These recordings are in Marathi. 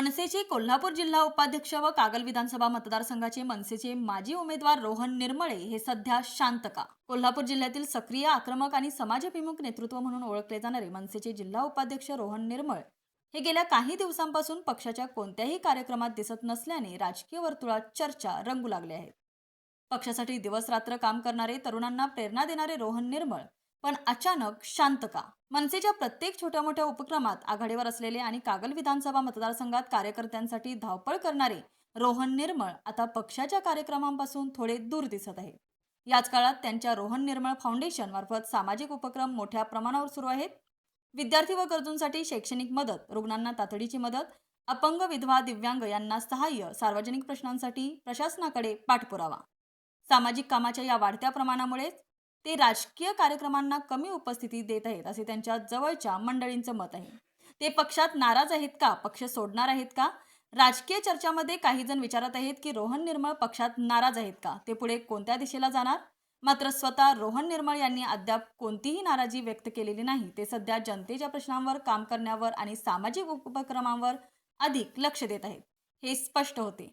मनसेचे कोल्हापूर जिल्हा उपाध्यक्ष व कागल विधानसभा मतदारसंघाचे मनसेचे माजी उमेदवार रोहन निर्मळे हे सध्या शांत का? कोल्हापूर जिल्ह्यातील सक्रिय आक्रमक आणि समाजभिमुख नेतृत्व म्हणून ओळखले जाणारे मनसेचे जिल्हा उपाध्यक्ष रोहन निर्मळ हे गेल्या काही दिवसांपासून पक्षाच्या कोणत्याही कार्यक्रमात दिसत नसल्याने राजकीय वर्तुळात चर्चा रंगू लागल्या आहेत. पक्षासाठी दिवसरात्र काम करणारे तरुणांना प्रेरणा देणारे रोहन निर्मळ पण अचानक शांत का? मनसेच्या प्रत्येक छोट्या मोठ्या उपक्रमात आघाडीवर असलेले आणि कागल विधानसभा मतदारसंघात कार्यकर्त्यांसाठी धावपळ करणारे रोहन निर्मळ आता पक्षाच्या कार्यक्रमांपासून थोडे दूर दिसत आहे याच काळात त्यांच्या रोहन निर्मळ फाउंडेशन मार्फत सामाजिक उपक्रम मोठ्या प्रमाणावर सुरू आहेत. विद्यार्थी व गरजूंसाठी शैक्षणिक मदत रुग्णांना तातडीची मदत अपंग विधवा दिव्यांग यांना सहाय्य सार्वजनिक प्रश्नांसाठी प्रशासनाकडे पाठपुरावा. सामाजिक कामाच्या या वाढत्या प्रमाणामुळेच ते राजकीय कार्यक्रमांना कमी उपस्थिती देत आहेत असे त्यांच्या जवळच्या मंडळींचं मत आहे. ते पक्षात नाराज आहेत का? पक्ष सोडणार आहेत का? राजकीय चर्चामध्ये काही जण विचारत आहेत की रोहन निर्मळ पक्षात नाराज आहेत का? ते पुढे कोणत्या दिशेला जाणार? मात्र स्वतः रोहन निर्मळ यांनी अद्याप कोणतीही नाराजी व्यक्त केलेली नाही. ते सध्या जनतेच्या प्रश्नांवर काम करण्यावर आणि सामाजिक उपक्रमांवर अधिक लक्ष देत आहेत. हे स्पष्ट होते.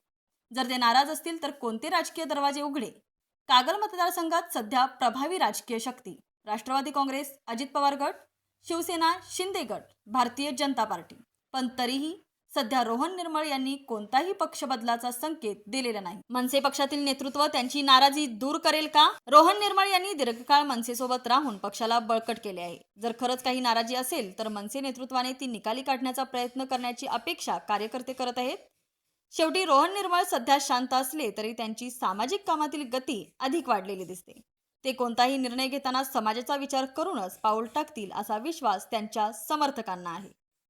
जर ते नाराज असतील तर कोणते राजकीय दरवाजे उघडे? कागल मतदारसंघात सध्या प्रभावी राजकीय शक्ती. राष्ट्रवादी काँग्रेस अजित पवार गट शिवसेना शिंदे गट भारतीय जनता पार्टी. पण तरीही सध्या रोहन निर्मळ यांनी कोणताही पक्ष बदलाचा संकेत दिलेला नाही. मनसे पक्षातील नेतृत्व त्यांची नाराजी दूर करेल का? रोहन निर्मळ यांनी दीर्घकाळ मनसेसोबत राहून पक्षाला बळकट केले आहे. जर खरंच काही नाराजी असेल तर मनसे नेतृत्वाने ती निकाली काढण्याचा प्रयत्न करण्याची अपेक्षा कार्यकर्ते करत आहेत. शेवटी रोहन निर्मळ सध्या शांत असले तरी त्यांची सामाजिक कामातील गती अधिक वाढलेली दिसते. ते कोणताही निर्णय घेताना समाजाचा विचार करूनच पाऊल टाकतील असा विश्वास त्यांच्या समर्थकांना आहे.